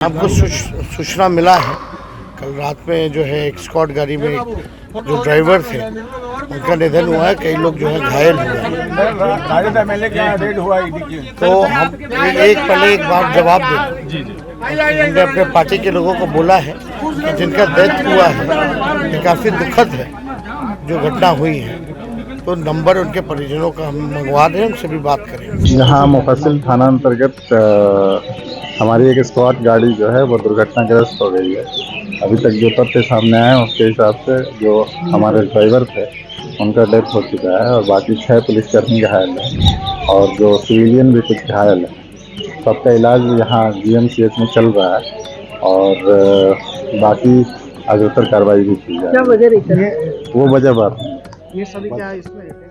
हमको सूचना मिला है। कल रात में जो है एक स्कॉट गाड़ी में जो ड्राइवर थे उनका निधन हुआ है कई लोग जो है घायल हुए हैं। की तो हम एक पहले एक बार जवाब दें। हमने अपने पार्टी के लोगों को बोला है कि जिनका डेथ हुआ है ये काफ़ी दुखद है जो घटना हुई है। तो नंबर उनके परिजनों का हम मंगवा दें उनसे भी बात करें। यहाँ मुफसिल थाना अंतर्गत हमारी एक स्क्वाड गाड़ी जो है वो दुर्घटनाग्रस्त हो गई है। अभी तक जो तथ्य सामने आए हैं उसके हिसाब से जो हमारे ड्राइवर थे उनका डेथ हो चुका है और बाकी छः पुलिसकर्मी घायल हैं और जो सिविलियन भी कुछ घायल हैं। सबका इलाज यहाँ जीएमसीएच में चल रहा है और बाकी अग्रतर कार्रवाई भी की जाए सर? वो वजह बात Isso, é. é ligar, isso aí.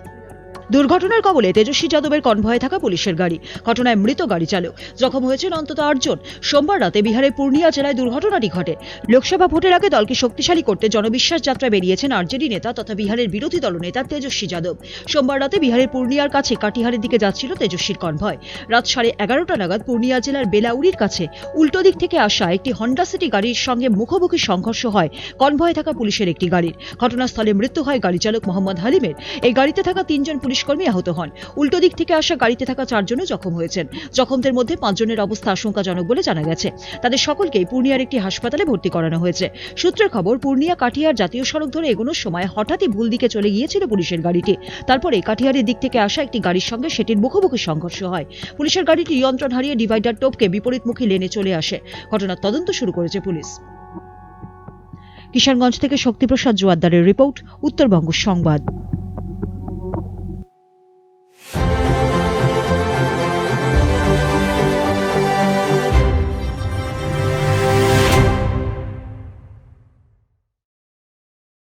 দুর্ঘটনার কবলে তেজস্বী যাদবের কনভয়ে থাকা পুলিশের গাড়ি। ঘটনায় মৃত গাড়ি চালক। জখম হয়েছেন অন্তত আটজন। সোমবার রাতে বিহারের পূর্ণিয়া জেলায় দুর্ঘটনাটি ঘটে। লোকসভা ভোটের আগে দলকে শক্তিশালী করতে জনবিশ্বাস যাত্রায় বেরিয়েছেন আরজেডি নেতা তথা বিহারের বিরোধী দলনেতা তেজস্বী যাদব। সোমবার রাতে বিহারের পূর্ণিয়ার কাছে কাটিহারের দিকে যাচ্ছিল তেজস্বীর কনভয়। রাত সাড়ে এগারোটা নাগাদ পূর্ণিয়া জেলার বেলাউরির কাছে উল্টো দিক থেকে আসা একটি হন্ডা সিটি গাড়ির সঙ্গে মুখোমুখি সংঘর্ষ হয়। কনভয়ে থাকা পুলিশের একটি গাড়ির। ঘটনাস্থলে মৃত্যু হয় গাড়ি চালক মোহাম্মদ হালিমের। এই গাড়িতে থাকা তিনজন পুলিশকর্মী আহত হন। উল্টো দিক থেকে আসা গাড়িতে থাকা চারজনও জখম হয়েছেন। জখমদের মধ্যে পাঁচজনের অবস্থা আশঙ্কাজনক বলে জানা গেছে। তাদের সকলকেই পূর্ণিয়ার একটি হাসপাতালে ভর্তি করানো হয়েছে। সূত্রের খবর, পূর্ণিয়া কাঠিয়ার জাতীয় সড়ক ধরে এগোনোর সময় হঠাৎই ভুল দিকে চলে গিয়েছিল পুলিশের গাড়িটি। তারপরে কাঠিয়ারের দিক থেকে আসা একটি গাড়ির সঙ্গে সেটির মুখোমুখি সংঘর্ষ হয়। পুলিশের গাড়িটি নিয়ন্ত্রণ হারিয়ে ডিভাইডার টোপকে বিপরীতমুখী লেনে চলে আসে। ঘটনার তদন্ত শুরু করেছে পুলিশ। কিষানগঞ্জ থেকে শক্তিপ্রসাদ জোয়ারদারের রিপোর্ট, উত্তরবঙ্গ সংবাদ।